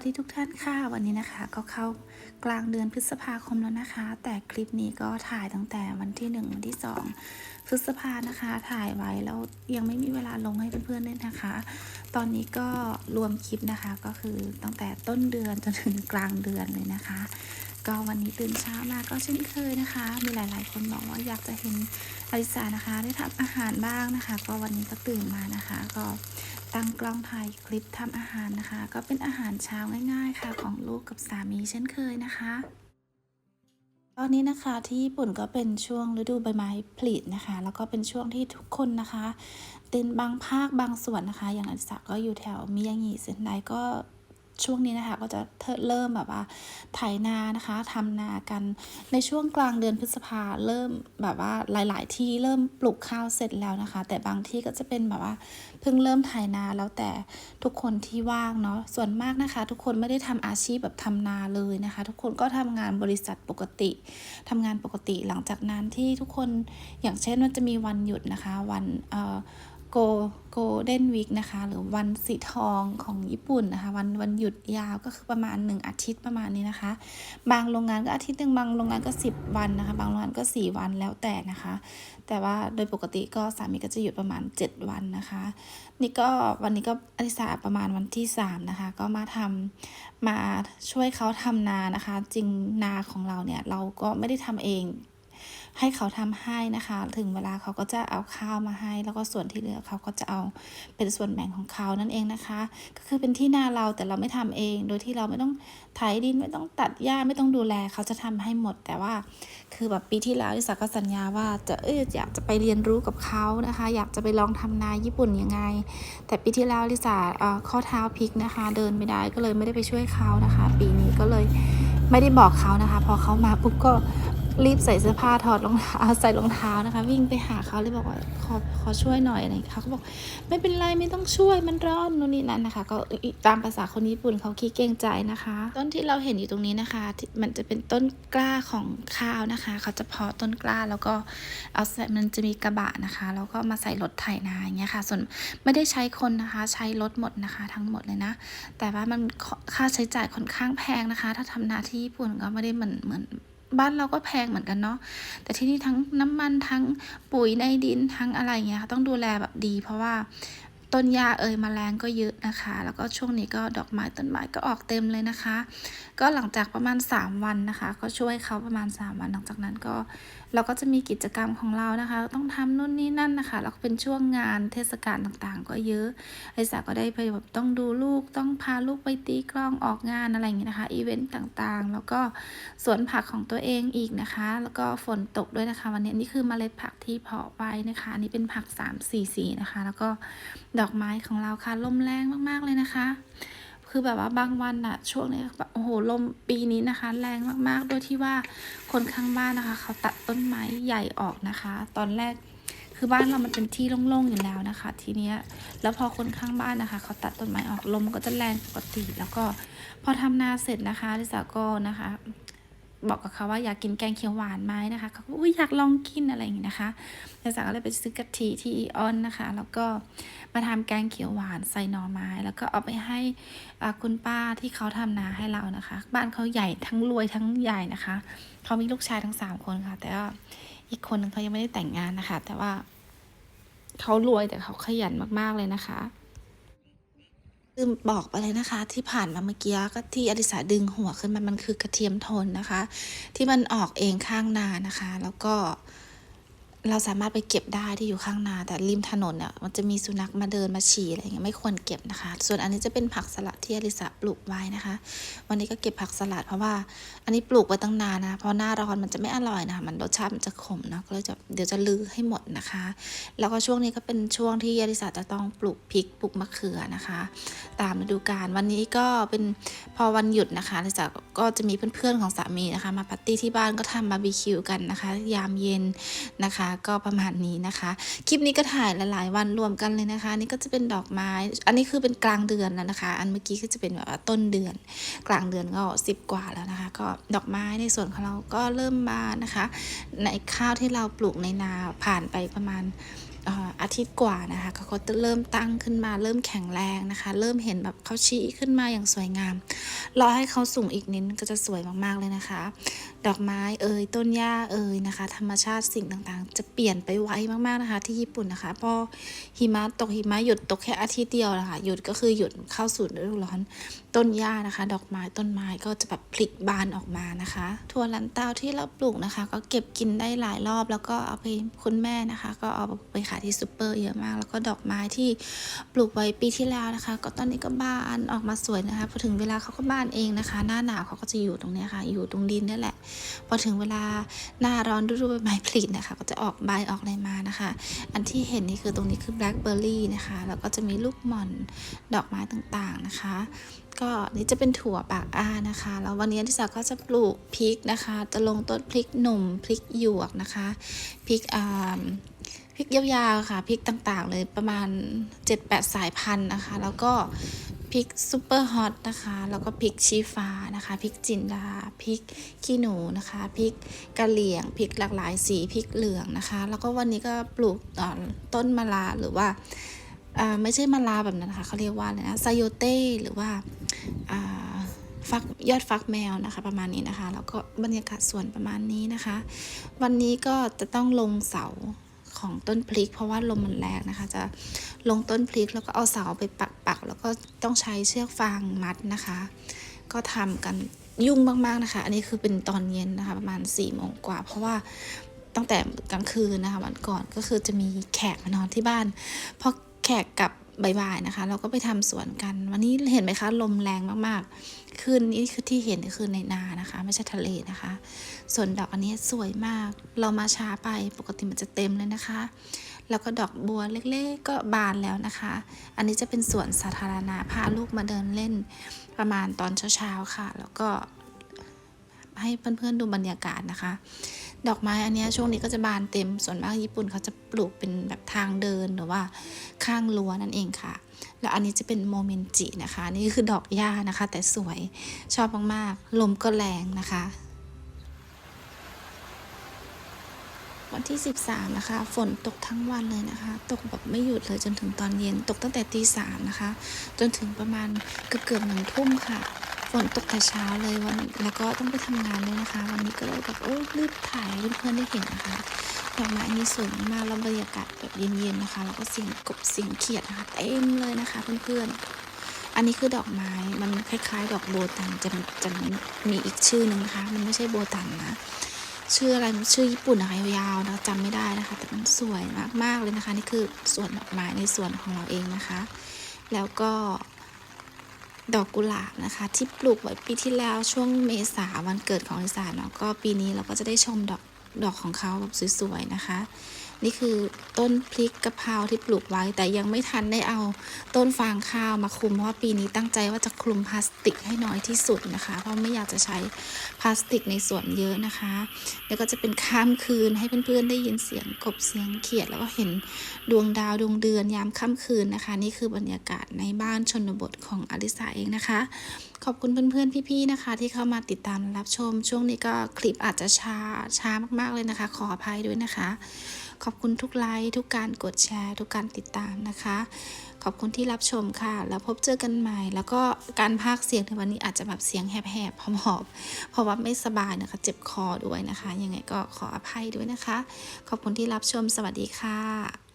วัสดีทุกท่านค่ะ วันนี้นะคะก็เข้ากลางเดือนพฤษภาคมแล้วนะคะ แต่คลิปนี้ก็ถ่ายตั้งแต่วันที่ 1 วันที่ 2 พฤษภานะคะ ถ่ายไว้แล้วยังไม่มีเวลาลงให้เพื่อนๆเล่นนะคะ ตอนนี้ก็รวมคลิปนะคะก็คือตั้งแต่ต้นเดือนจนถึงกลางเดือนเลยนะคะ ก็วันนี้ตื่นเช้ามาก็เช่นเคยนะคะ มีหลายๆ คนบอกว่าอยากจะเห็นอลิสานะคะ ได้ทำอาหารบ้างนะคะ ก็วันนี้ก็ตื่นมานะคะ ก็ ตั้งกล้องถ่ายคลิปทำอาหารนะคะ ก็เป็นอาหารเช้าง่ายๆค่ะของลูกกับสามีเช่นเคยนะคะ ตอนนี้นะคะที่ญี่ปุ่นก็เป็นช่วงฤดูใบไม้ผลินะคะ แล้วก็เป็นช่วงที่ทุกคนนะคะเต็นบางภาคบางส่วนนะคะ อย่างอันสาก็อยู่แถวมิยางิเซนไดก็ ช่วงนี้นะคะ ก็จะเริ่มแบบว่าไถนานะคะทำนากันในช่วงกลางเดือนพฤษภาเริ่มแบบว่าหลาย ๆ ที่เริ่มปลูกข้าวเสร็จแล้วนะคะ แต่บางที่ก็จะเป็นแบบว่าเพิ่งเริ่มไถนาแล้วแต่ทุกคนที่ว่างเนาะส่วนมากนะคะ ทุกคนไม่ได้ทำอาชีพแบบทำนาเลยนะคะ ทุกคนก็ทำงานบริษัทปกติทำงานปกติหลังจากนั้นที่ทุกคนอย่างเช่นมันจะมีวันหยุดนะคะ วันเอ่อ โกโกลเด้นวีคนะคะ หรือวันสีทองของญี่ปุ่นนะคะ วันวันหยุดยาวก็คือประมาณ 1 อาทิตย์ประมาณนี้นะคะ บางโรงงานก็อาทิตย์หนึ่งบางโรงงานก็ 10 วันนะคะ บางโรงงานก็ 4 วันแล้วแต่นะคะ แต่ว่าโดยปกติก็สามีก็จะหยุดประมาณ 7 วันนะคะ นี่ก็วันนี้ก็อลิสาประมาณวันที่ 3 นะคะ ก็มาทำมาช่วยเขาทำนานะคะ จริงนาของเราเนี่ยเราก็ไม่ได้ทำเอง ให้เขาทำให้นะคะ ถึงเวลาเขาก็จะเอาข้าวมาให้ แล้วก็ส่วนที่เหลือเขาก็จะเอาเป็นส่วนแบ่งของเขานั่นเองนะคะ ก็คือเป็นที่นาเราแต่เราไม่ทำเอง โดยที่เราไม่ต้องไถดินไม่ต้องตัดหญ้าไม่ต้องดูแลเขาจะทำให้หมด แต่ว่า คือแบบปีที่แล้วลิสาก็สัญญาว่าจะเอออยากจะไปเรียนรู้กับเขานะคะ อยากจะไปลองทำนาญี่ปุ่นยังไง แต่ปีที่แล้วลิสาเอ่อข้อเท้าพลิกนะคะ เดินไม่ได้ก็เลยไม่ได้ไปช่วยเขานะคะ ปีนี้ก็เลยไม่ได้บอกเขานะคะ พอเขามาปุ๊บก็ รีบใส่เสื้อผ้าถอดรองเท้าใส่รองเท้านะคะ วิ่งไปหาเขาเลยบอกว่าขอขอช่วยหน่อยอะไรเขาก็บอกไม่เป็นไรไม่ต้องช่วยมันร้อนนู่นนี่นั่นนะคะ ก็ตามภาษาคนญี่ปุ่นเขาขี้เกรงใจนะคะ ต้นที่เราเห็นอยู่ตรงนี้นะคะ มันจะเป็นต้นกล้าของข้าวนะคะ เขาจะเพาะต้นกล้าแล้วก็เอาใส่มันจะมีกระบะนะคะแล้วก็มาใส่รถไถนาอย่างเงี้ยค่ะ ส่วนไม่ได้ใช้คนนะคะ ใช้รถหมดนะคะ ทั้งหมดเลยนะ แต่ว่ามันค่าใช้จ่ายค่อนข้างแพงนะคะ ถ้าทำนาที่ญี่ปุ่นก็ไม่ได้เหมือนเหมือน บ้านเราก็แพงเหมือนกันเนาะแต่ที่นี่ทั้งน้ำมันทั้งปุ๋ยในดินทั้งอะไรเงี้ยค่ะต้องดูแลแบบดี เพราะว่า ต้นหญ้าเอ่ยแมลงก็เยอะนะคะ แล้วก็ช่วงนี้ก็ดอกไม้ต้นไม้ก็ออกเต็มเลยนะคะ ก็หลังจากประมาณ 3 วันนะคะ ก็ช่วยเขาประมาณ 3 วันหลังจากนั้นก็ เราก็จะมีกิจกรรมของเรานะคะ ต้องทำนู่นนี่นั่นนะคะแล้วก็เป็นช่วงงานเทศกาลต่างๆ ก็เยอะไอสาก็ได้ไปแบบต้องดูลูกต้องพาลูกไปตีกลองออกงานอะไรอย่างเงี้ยนะคะอีเวนต์ต่างๆ แล้วก็สวนผักของตัวเองอีกนะคะ แล้วก็ฝนตกด้วยนะคะ วันนี้นี่คือเมล็ดผักที่เพาะไว้นะคะนี่เป็นผัก 3 4สีนะคะ แล้วก็ดอกไม้ของเราค่ะลมแรงมากๆเลยนะคะ คือแบบว่าบางวันอะช่วงนี้แบบโอ้โหลมปีนี้นะคะ แรงมากๆโดยที่ว่าคนข้างบ้านนะคะ เขาตัดต้นไม้ใหญ่ออกนะคะ ตอนแรกคือบ้านเรามันเป็นที่โล่งๆอยู่แล้วนะคะ ทีเนี้ยแล้วพอคนข้างบ้านนะคะ เขาตัดต้นไม้ออกลมก็จะแรงปกติ แล้วก็พอทำนาเสร็จนะคะลิสาก็นะคะ บอกกับเขาว่าอยากกินแกงเขียวหวานไหมนะคะเขาก็อุ้ยอยากลองกินอะไรอย่างนี้นะคะลิสาก็เลยไปซื้อกะทิที่อีออนนะคะ แล้วก็มาทำแกงเขียวหวานใส่หน่อไม้ แล้วก็เอาไปให้คุณป้าที่เขาทำนาให้เรานะคะ บ้านเขาใหญ่ทั้งรวยทั้งใหญ่นะคะเขามีลูกชายทั้งสามคนค่ะ แต่ว่าอีกคนนึงเขายังไม่ได้แต่งงานนะคะ แต่ว่าเขารวยแต่เขาขยันมากๆเลยนะคะ ลืมบอกไปเลยนะคะ ที่ผ่านมาเมื่อกี้ก็ที่อริสาดึงหัวขึ้นมามันคือกระเทียมโทนนะคะ ที่มันออกเองข้างนานะคะ แล้วก็ เราสามารถไปเก็บได้ที่อยู่ข้างนา แต่ริมถนนเนี่ยมันจะมีสุนัขมาเดินมาฉี่อะไรเงี้ยไม่ควรเก็บนะคะ ส่วนอันนี้จะเป็นผักสลัดที่อลิสาปลูกไว้นะคะ วันนี้ก็เก็บผักสลัดเพราะว่า อันนี้ปลูกไว้ตั้งนานนะเพราะหน้าร้อนมันจะไม่อร่อยนะคะมันรสชาติมันจะขมเนาะก็เลยจะเดี๋ยวจะลือให้หมดนะคะ แล้วก็ช่วงนี้ก็เป็นช่วงที่อลิสาจะต้องปลูกพริกปลูกมะเขือนะคะ ตามฤดูกาลวันนี้ก็เป็นพอวันหยุดนะคะอลิสาก็จะมีเพื่อนๆของสามีนะคะ มาปาร์ตี้ที่บ้านก็ทำบาร์บีคิวกันนะคะ ยามเย็นนะคะก็ประมาณนี้นะคะ คลิปนี้ก็ถ่ายหลายๆวันรวมกันเลยนะคะ นี่ก็จะเป็นดอกไม้ อันนี้คือเป็นกลางเดือนแล้วนะคะ อันเมื่อกี้ก็จะเป็นแบบว่าต้นเดือน กลางเดือนก็สิบกว่าแล้วนะคะ ก็ดอกไม้ในส่วนของเราก็เริ่มมานะคะ ในข้าวที่เราปลูกในนาผ่านไปประมาณ อาทิตย์กว่านะคะเขาก็จะเริ่มตั้งขึ้นมา เริ่มแข็งแรงนะคะ เริ่มเห็นแบบเขาชี้ขึ้นมาอย่างสวยงาม รอให้เขาสูงอีกนิดก็จะสวยมากๆเลยนะคะ ดอกไม้เอ่ยต้นหญ้าเอ่ยนะคะ ธรรมชาติสิ่งต่างๆ จะเปลี่ยนไปไวมากๆนะคะ ที่ญี่ปุ่นนะคะพอหิมะตกหิมะหยุดตกแค่อาทิตย์เดียวนะคะหยุดก็คือหยุดเข้าสู่ฤดูร้อน ต้นหญ้านะคะ ดอกไม้ต้นไม้ก็จะแบบพลิกบานออกมานะคะถั่วลันเตาที่เราปลูกนะคะ ก็เก็บกินได้หลายรอบ แล้วก็เอาไปคุณแม่นะคะ ก็เอาไปขายที่ซูเปอร์เยอะมาก แล้วก็ดอกไม้ที่ปลูกไว้ปีที่แล้วนะคะ ก็ตอนนี้ก็บานออกมาสวยนะคะ พอถึงเวลาเขาก็บานเองนะคะ หน้าหนาวเขาก็จะอยู่ตรงนี้ค่ะ อยู่ตรงดินนี่แหละ พอถึงเวลาหน้าร้อนฤดูใบไม้ผลินะคะ ก็จะออกใบออกอะไรมานะคะ อันที่เห็นนี่คือตรงนี้คือแบล็คเบอร์รี่นะคะ แล้วก็จะมีลูกหม่อนดอกไม้ต่างๆนะคะ ก็นี่จะเป็นถั่วปากอ้านะคะ แล้ววันนี้ที่สาก็จะปลูกพริกนะคะ จะลงต้นพริกหนุ่มพริกหยวกนะคะพริกอ่า พริกยาวๆค่ะพริกต่างๆ เลยประมาณ 7-8 สายพันธุ์นะคะ แล้วก็พริกซูเปอร์ฮอตนะคะ แล้วก็พริกชี้ฟ้านะคะพริกจินดาพริกขี้หนูนะคะพริกกะเหรี่ยงพริกหลากหลายสีพริกเหลืองนะคะ แล้วก็วันนี้ก็ปลูกต้นมะลาหรือว่าไม่ใช่มะลาแบบนั้นนะคะเขาเรียกว่าอะไรนะไซโยเต้หรือว่าอ่าฟักยอดฟักแมวนะคะประมาณนี้นะคะ แล้วก็บรรยากาศสวนประมาณนี้นะคะ วันนี้ก็จะต้องลงเสา ของต้นพลิก เพราะว่าลมมันแรงนะคะ จะลงต้นพลิกแล้วก็เอาเสาไปปักปักๆแล้วก็ต้องใช้เชือกฟางมัดนะคะ ก็ทำกันยุ่งมากๆนะคะ อันนี้คือเป็นตอนเย็นนะคะ ประมาณ4ี่โมงกว่า เพราะว่าตั้งแต่กลางคืนนะคะวันก่อนก็คือจะมีแขกมานอนที่บ้านพอแขกกลับ บ่ายๆนะคะ เราก็ไปทำสวนกัน วันนี้เห็นไหมคะลมแรงมากๆคืนนี้คือที่เห็นคือในนานะคะ ไม่ใช่ทะเลนะคะ ส่วนดอกอันนี้สวยมาก เรามาช้าไปปกติมันจะเต็มเลยนะคะ แล้วก็ดอกบัวเล็กๆ ก็บานแล้วนะคะ อันนี้จะเป็นสวนสาธารณะพาลูกมาเดินเล่นประมาณตอนเช้าๆค่ะ แล้วก็ให้เพื่อนๆดูบรรยากาศนะคะ ดอกไม้อันนี้ช่วงนี้ก็จะบานเต็มส่วนมากญี่ปุ่นเขาจะปลูกเป็นแบบทางเดินหรือว่าข้างรั้วนั่นเองค่ะ แล้วอันนี้จะเป็นโมเมนจินะคะนี่คือดอกหญ้านะคะ แต่สวยชอบมากๆลมก็แรงนะคะวันที่ 13 นะคะ ฝนตกทั้งวันเลยนะคะ ตกแบบไม่หยุดเลยจนถึงตอนเย็น ตกตั้งแต่ตีสามนะคะ จนถึงประมาณเกือบเกือบหนึ่งทุ่มค่ะ ฝนตกแต่เช้าเลยวันแล้วก็ต้องไปทำงานด้วยนะคะ วันนี้ก็เลยแบบเออรีบถ่ายเพื่อนๆได้เห็นนะคะดอกไม้นี้สวยมากแล้วบรรยากาศแบบเย็นๆนะคะแล้วก็เสียงกบเสียงเขียดนะคะเต็มเลยนะคะเพื่อนๆอันนี้คือดอกไม้มันคล้ายๆ ดอกโบตันจะจะมีอีกชื่อหนึ่งนะคะ มันไม่ใช่โบตันนะชื่ออะไรชื่อญี่ปุ่นนะคะยาวๆนะจำไม่ได้นะคะ แต่มันสวยมากๆเลยนะคะ นี่คือสวนดอกไม้ในสวนของเราเองนะคะ แล้วก็ ดอกกุหลาบนะคะ ที่ปลูกไว้ปีที่แล้วช่วงเมษาวันเกิดของลิซ่าเนาะก็ปีนี้เราก็จะได้ชมดอกดอกของเขาแบบสวยๆนะคะ นี่คือต้นพริกกะเพราที่ปลูกไว้ แต่ยังไม่ทันได้เอาต้นฟางข้าวมาคลุม เพราะว่าปีนี้ตั้งใจว่าจะคลุมพลาสติกให้น้อยที่สุดนะคะ เพราะไม่อยากจะใช้พลาสติกในสวนเยอะนะคะ แล้วก็จะเป็นข้ามคืนให้เพื่อนๆได้ยินเสียงกบเสียงเขียด แล้วก็เห็นดวงดาวดวงเดือนยามค่ำคืนนะคะ นี่คือบรรยากาศในบ้านชนบทของอลิสาเองนะคะ ขอบคุณเพื่อนๆพี่ๆนะคะ ที่เข้ามาติดตามรับชม ช่วงนี้ก็คลิปอาจจะช้าช้ามากๆเลยนะคะ ขออภัยด้วยนะคะ ขอบคุณทุกไลค์ทุกการกดแชร์ ทุกการติดตามนะคะ ขอบคุณที่รับชมค่ะ แล้วพบเจอกันใหม่ แล้วก็การพากเสียงในวันนี้อาจจะแบบเสียงแหบๆหอบๆเพราะว่าไม่สบายนะคะ เจ็บคอด้วยนะคะ ยังไงก็ขออภัยด้วยนะคะ ขอบคุณที่รับชมสวัสดีค่ะ